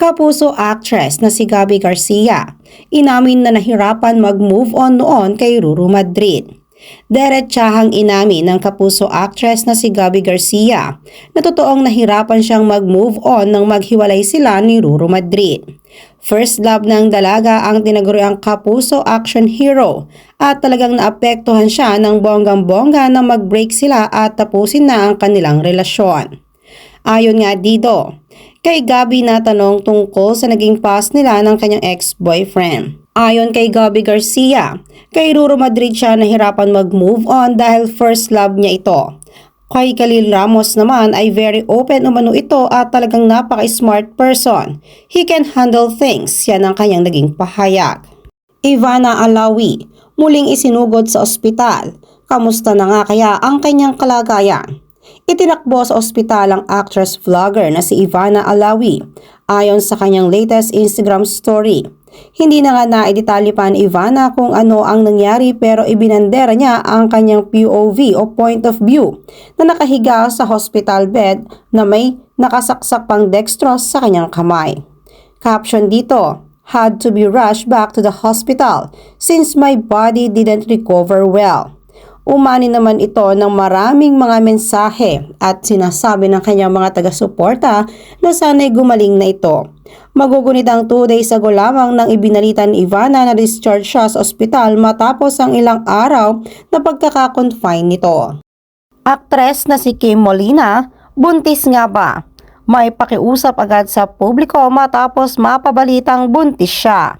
Kapuso actress na si Gabby Garcia, inamin na nahirapan mag-move on noon kay Ruru Madrid. Deretsahang inamin ng kapuso actress na si Gabby Garcia na totoong nahirapan siyang mag-move on nang maghiwalay sila ni Ruru Madrid. First love ng dalaga ang tinaguriang kapuso action hero at talagang naapektuhan siya ng bonggang-bongga na mag-break sila at tapusin na ang kanilang relasyon. Ayon nga dito, kay Gabi natanong tungkol sa naging past nila ng kanyang ex-boyfriend. Ayon kay Gabi Garcia, kay Ruro Madrid siya nahirapan mag-move on dahil first love niya ito. Kay Khalil Ramos naman ay very open umano ito at talagang napaka-smart person. He can handle things, yan ang kanyang naging pahayag. Ivana Alawi, muling isinugod sa ospital. Kamusta na nga kaya ang kanyang kalagayan? Itinakbo sa ospital ang actress-vlogger na si Ivana Alawi ayon sa kanyang latest Instagram story. Hindi na nga naidetalye pa ni Ivana kung ano ang nangyari pero ibinandera niya ang kanyang POV o point of view na nakahiga sa hospital bed na may nakasaksak pang dextrose sa kanyang kamay. Caption dito, had to be rushed back to the hospital since my body didn't recover well. Umani naman ito ng maraming mga mensahe at sinasabi ng kanyang mga taga-suporta na sana'y gumaling na ito. Magugunit ang 2 days ago lamang nang ibinalita ni Ivana na discharge siya sa ospital matapos ang ilang araw na pagkakakonfine nito. Aktres na si Kim Molina, buntis nga ba? May pakiusap agad sa publiko matapos mapabalitang buntis siya.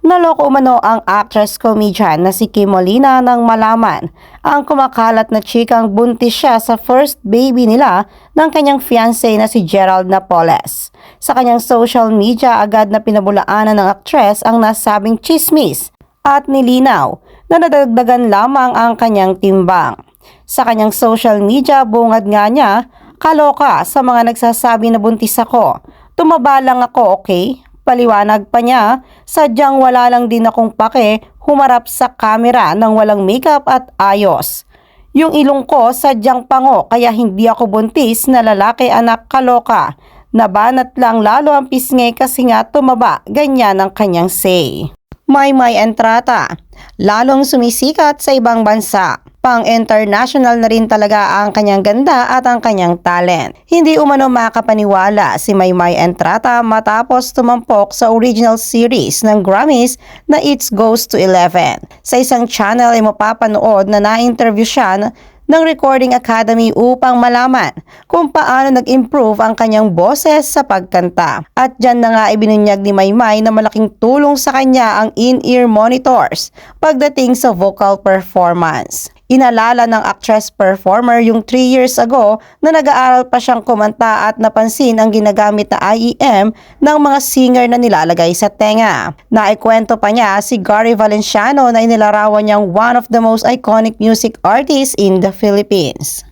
Naloko umano ang actress comedian na si Kim Molina nang malaman ang kumakalat na chikang buntis siya sa first baby nila ng kanyang fiancé na si Gerald Napoles. Sa kanyang social media agad na pinabulaanan ng actress ang nasabing chismis at nilinaw na nadagdagan lamang ang kanyang timbang. Sa kanyang social media bungad nga niya, kaloka sa mga nagsasabi na buntis ako. Tumaba lang ako, okay? Paliwanag pa niya, sadyang wala lang din akong pake humarap sa kamera nang walang makeup at ayos. Yung ilong ko sadyang pango kaya hindi ako buntis na lalaki anak kaloka. Nabanat lang lalo ang pisngi kasi nga tumaba, ganyan ang kanyang say. May may entrata, lalong sumisikat sa ibang bansa. Pang-international na rin talaga ang kanyang ganda at ang kanyang talent. Hindi umano makapaniwala si Maymay Entrata matapos tumampok sa original series ng Grammys na It's Goes to 11. Sa isang channel ay mapapanood na na-interview siya ng Recording Academy upang malaman kung paano nag-improve ang kanyang boses sa pagkanta. At dyan na nga ibinunyag ni Maymay na malaking tulong sa kanya ang in-ear monitors pagdating sa vocal performance. Inalala ng actress performer yung 3 years ago na nag-aaral pa siyang kumanta at napansin ang ginagamit na IEM ng mga singer na nilalagay sa tenga. Naikwento pa niya si Gary Valenciano na inilarawan niyang one of the most iconic music artists in the Philippines.